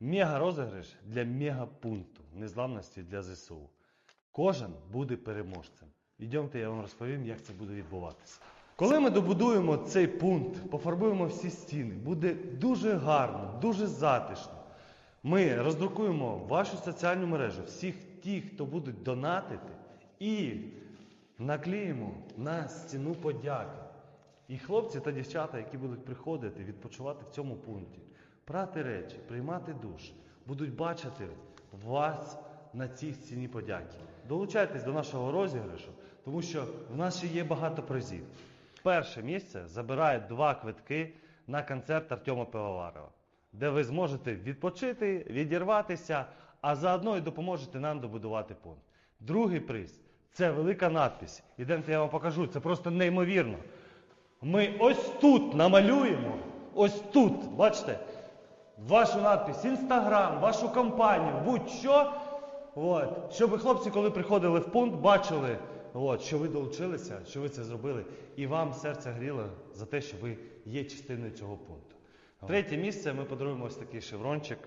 Мега-розіграш для мегапункту незламності для ЗСУ. Кожен буде переможцем. Йдемте, я вам розповім, як це буде відбуватися. Коли ми добудуємо цей пункт, пофарбуємо всі стіни, буде дуже гарно, дуже затишно. Ми роздрукуємо вашу соціальну мережу, всіх тих, хто будуть донатити, і наклеїмо на стіну подяки. І хлопці та дівчата, які будуть приходити відпочивати в цьому пункті, прати речі, приймати душ, будуть бачити вас на цій стіні подяки. Долучайтесь до нашого розіграшу, тому що в нас ще є багато призів. Перше місце забирає два квитки на концерт Артема Пивоварова, де ви зможете відпочити, відірватися, а заодно і допоможете нам добудувати пункт. Другий приз це велика надпись. Ідемте, я вам покажу. Це просто неймовірно. Ми ось тут намалюємо, ось тут, бачите, вашу надпись, інстаграм, вашу компанію, будь-що. От, щоб хлопці, коли приходили в пункт, бачили, от, що ви долучилися, що ви це зробили, і вам серце гріло за те, що ви є частиною цього пункту. Третє місце ми подаруємо ось такий шеврончик,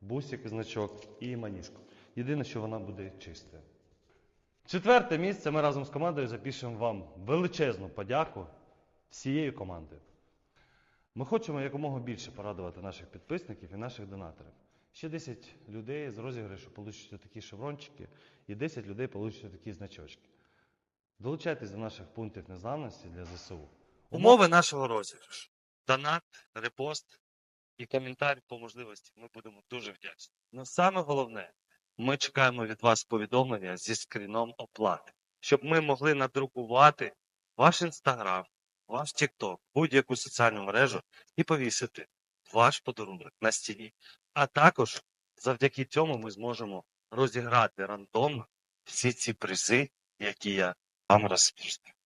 бусик, значок і маніжку. Єдине, що вона буде чистою. Четверте місце ми разом з командою запишемо вам величезну подяку всією командою. Ми хочемо якомога більше порадувати наших підписників і наших донаторів. Ще 10 людей з розіграшу получать такі шеврончики, і 10 людей получать такі значочки. Долучайтесь до наших пунктів незламності для ЗСУ. Умови нашого розіграшу. Донат, репост і коментар по можливості. Ми будемо дуже вдячні. Ну саме головне, ми чекаємо від вас повідомлення зі скріном оплати, щоб ми могли надрукувати ваш інстаграм, ваш тікток, будь-яку соціальну мережу і повісити ваш подарунок на стіні. А також завдяки цьому ми зможемо розіграти рандомно всі ці призи, які я вам розповідаю.